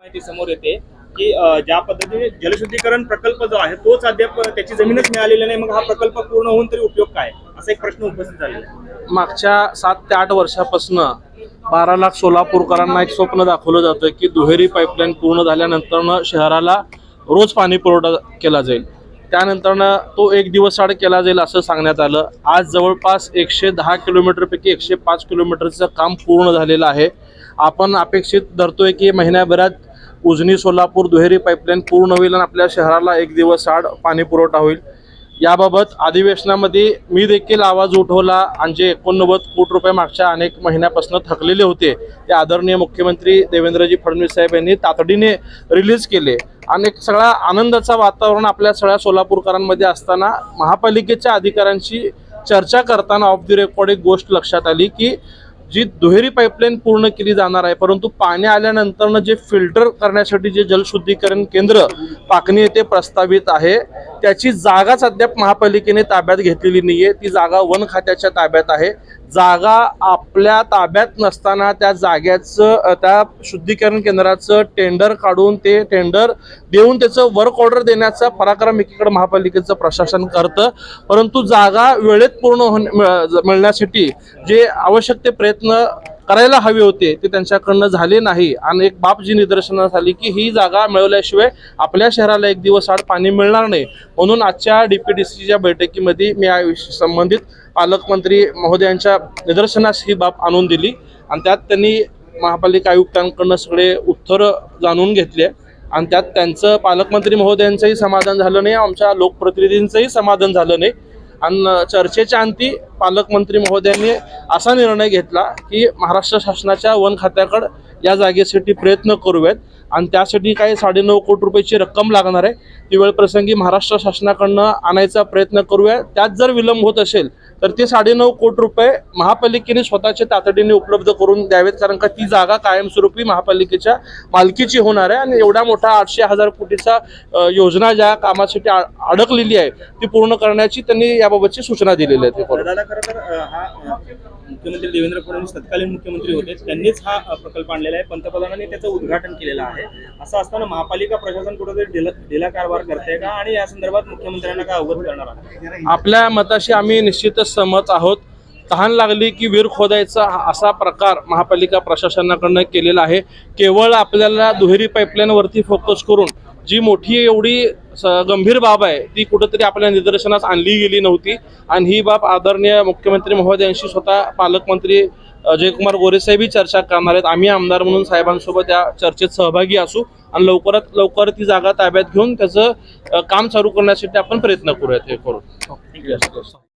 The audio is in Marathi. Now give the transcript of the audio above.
माहिती समोर येते की ज्या पद्धतीने जलशुद्धीकरण प्रकल्प जो आहे तोच अद्याप त्याची जमीनच मिळालेली नाही. मग हा प्रकल्प पूर्ण होऊन तरी उपयोग काय? असा एक प्रश्न उपस्थित झालेला आहे. मागच्या सात ते आठ वर्षापासून बारा लाख सोलापूरकरांना एक स्वप्न दाखवलं जातं की दुहेरी पाईपलाईन पूर्ण झाल्यानंतरनं शहराला रोज पाणी पुरवठा केला जाईल. त्यानंतरनं तो एक दिवस आड केला जाईल असं सांगण्यात आलं. आज जवळपास एकशे दहा किलोमीटरपैकी एकशे पाच किलोमीटरचं काम पूर्ण झालेलं आहे. आपण अपेक्षित धरतोय की महिन्याभरात उजनी सोलापूर दुहेरी पाईपलाईन पूर्ण होईल आणि आपल्या शहराला एक दिवस आड पाणी पुरवठा होईल. याबाबत अधिवेशनामध्ये मी देखील आवाज उठवला आणि जे एकोणनव्वद कोटी रुपये मागच्या अनेक महिन्यापासून थकलेले होते ते आदरणीय मुख्यमंत्री देवेंद्रजी फडणवीस साहेब यांनी तातडीने रिलीज केले. आणि एक सगळा आनंदाचा वातावरण आपल्या सगळ्या सोलापूरकरांमध्ये असताना महापालिकेच्या अधिकाऱ्यांशी चर्चा करताना ऑफ द रेकॉर्ड एक गोष्ट लक्षात आली की जी दुहेरी पाईपलाईन पूर्ण केली जाणार आहे परंतु पाणी आल्यानंतरनं जे फिल्टर करण्यासाठी जे जलशुद्धीकरण केंद्र पाकणी येथे प्रस्तावित आहे त्याची जागाच अद्याप महापालिकेने ताब्यात घेतलेली नाही आहे ती जागा वन खात्याच्या ताब्यात आहे. जागा आपल्या ताब्यात नसताना त्या जाग्याचं त्या शुद्धीकरण केंद्राचं टेंडर काढून ते टेंडर देऊन त्याचं वर्क ऑर्डर देण्याचा पराक्रम एकीकडे महापालिकेचं प्रशासन करतं. परंतु जागा वेळेत पूर्ण होण्या मिळ- मिळण्यासाठी जे आवश्यक ते प्रयत्न करायला हवे होते ते त्यांच्याकडनं झाले नाही. आणि एक बाब जी निदर्शनास आली की ही जागा मिळवल्याशिवाय आपल्या शहराला एक दिवस आड पाणी मिळणार नाही. म्हणून आजच्या डी पी डी सीच्या बैठकीमध्ये मी या संबंधित पालकमंत्री महोदयांच्या निदर्शनास ही बाब आणून दिली. आणि त्यात त्यांनी महापालिका आयुक्तांकडनं सगळे उत्तर जाणून घेतले. आणि त्यात त्यांचं पालकमंत्री महोदयांचंही समाधान झालं नाही आमच्या लोकप्रतिनिधींचंही समाधान झालं नाही. आणि चर्चेच्या अंती पालकमंत्री महोदयांनी असा निर्णय घेतला की महाराष्ट्र शासनाच्या वन खात्याकडं या जागेसाठी प्रयत्न करूयात. आणि त्यासाठी काही साडेनऊ कोटी रुपयाची रक्कम लागणार आहे. ती वेळप्रसंगी महाराष्ट्र शासनाकडनं आणायचा प्रयत्न करूया. त्यात जर विलंब होत असेल तर ते साडेनऊ कोटी रुपये महापालिकेने स्वतःचे तातडीने उपलब्ध करून द्यावेत कारण का ती जागा कायमस्वरूपी महापालिकेच्या मालकीची होणार आहे आणि एवढा मोठा आठशे हजार कोटीचा योजना ज्या कामासाठी अडकलेली आहे ती पूर्ण करण्याची त्यांनी याबाबतची सूचना दिलेली आहे. हा मुख्यमंत्री देवेंद्र फडणवीस तत्कालीन मुख्यमंत्री होते त्यांनीच हा प्रकल्प आणलेला आहे. पंतप्रधानांनी त्याचं उद्घाटन केलेलं आहे. असं असताना महापालिका प्रशासन कुठेतरी ढिला कारभार करते का? आणि या संदर्भात मुख्यमंत्र्यांना काय अवगत करणार आहे आपल्या मताशी आम्ही निश्चितच सहमत आहोत. तहान लागली की विहीर खोदायचा असा प्रकार महापालिका प्रशासनाकडनं केलेला आहे. केवळ आपल्याला दुहेरी पाईपलाईनवरती फोकस करून जी मोठी एवढी गंभीर बाब आहे ती कुठंतरी आपल्या निदर्शनास आणली गेली नव्हती. आणि ही बाब आदरणीय मुख्यमंत्री महोदयांशी स्वतः पालकमंत्री जयकुमार गोरेसाहेबही चर्चा करणार आहेत. आम्ही आमदार म्हणून साहेबांसोबत या चर्चेत सहभागी असू आणि लवकरात लवकर ती जागा ताब्यात घेऊन त्याचं काम चालू करण्यासाठी आपण प्रयत्न करूयात हे करून.